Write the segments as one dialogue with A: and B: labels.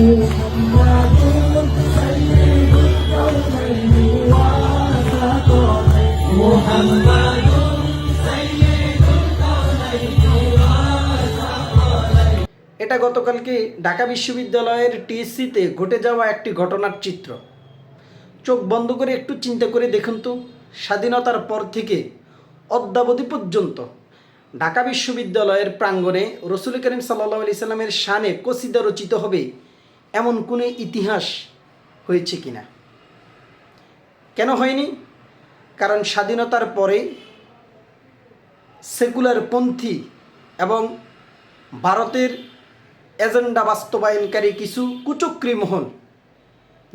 A: এটা গতকালকে ঢাকা বিশ্ববিদ্যালয়ের টিএসসিতে ঘটে যাওয়া একটি ঘটনার চিত্র। চোখ বন্ধ করে একটু চিন্তা করে দেখুন তো, স্বাধীনতার পর থেকে অদ্যাবধি পর্যন্ত ঢাকা বিশ্ববিদ্যালয়ের প্রাঙ্গণে রসুল করিম সাল্লা আলি সাল্লামের শানে কসিদা রচিত হবে এমন কোনো ইতিহাস হয়েছে কিনা? কেন হয়নি? কারণ স্বাধীনতার পরে সেকুলার পন্থী এবং ভারতের এজেন্ডা বাস্তবায়নকারী কিছু কুচক্রী মহল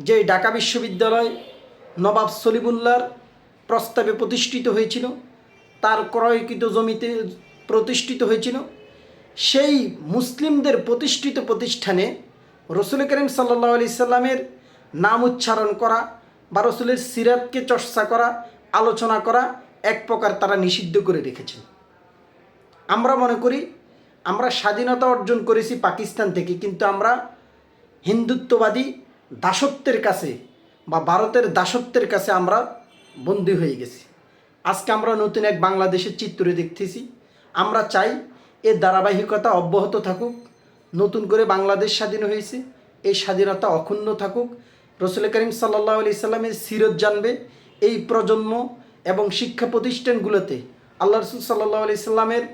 A: যে ঢাকা বিশ্ববিদ্যালয় নবাব সলিমুল্লার প্রস্তাবে প্রতিষ্ঠিত হয়েছিল, তার ক্রয়কৃত জমিতে প্রতিষ্ঠিত হয়েছিল, সেই মুসলিমদের প্রতিষ্ঠিত প্রতিষ্ঠানে রসুল করিম সাল্লা আলি সাল্লামের নাম উচ্চারণ করা বা রসুলের সিরাতকে চর্চা করা, আলোচনা করা এক প্রকার তারা নিষিদ্ধ করে রেখেছেন। আমরা মনে করি আমরা স্বাধীনতা অর্জন করেছি পাকিস্তান থেকে, কিন্তু আমরা হিন্দুত্ববাদী দাসত্বের কাছে বা ভারতের দাসত্বের কাছে আমরা বন্দী হয়ে গেছি। আজকে আমরা নতুন এক বাংলাদেশের চিত্র দেখতেছি। আমরা চাই এর ধারাবাহিকতা অব্যাহত থাকুক। নতুন করে বাংলাদেশ স্বাধীন হয়েছে। এই স্বাধীনতা অক্ষুণ্ণ থাকুক। রসুল করিম সাল্লাহ আলি সাল্লামের সিরত জানবে। এই প্রজন্ম এবং শিক্ষা প্রতিষ্ঠানগুলোতে আল্লাহ রসুল সাল্লাহ আলি সাল্লামের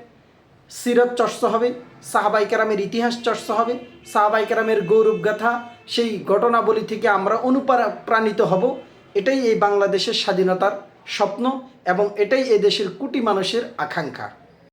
A: সিরত চর্চা হবে, সাহাবাই কেরামের ইতিহাস চর্চা হবে, সাহাবাই কেরামের গৌরব গাথা সেই ঘটনাবলী থেকে আমরা অনুপ্রাণিত হব। এটাই এই বাংলাদেশের স্বাধীনতার স্বপ্ন এবং এটাই এই দেশের কোটি মানুষের আকাঙ্ক্ষা।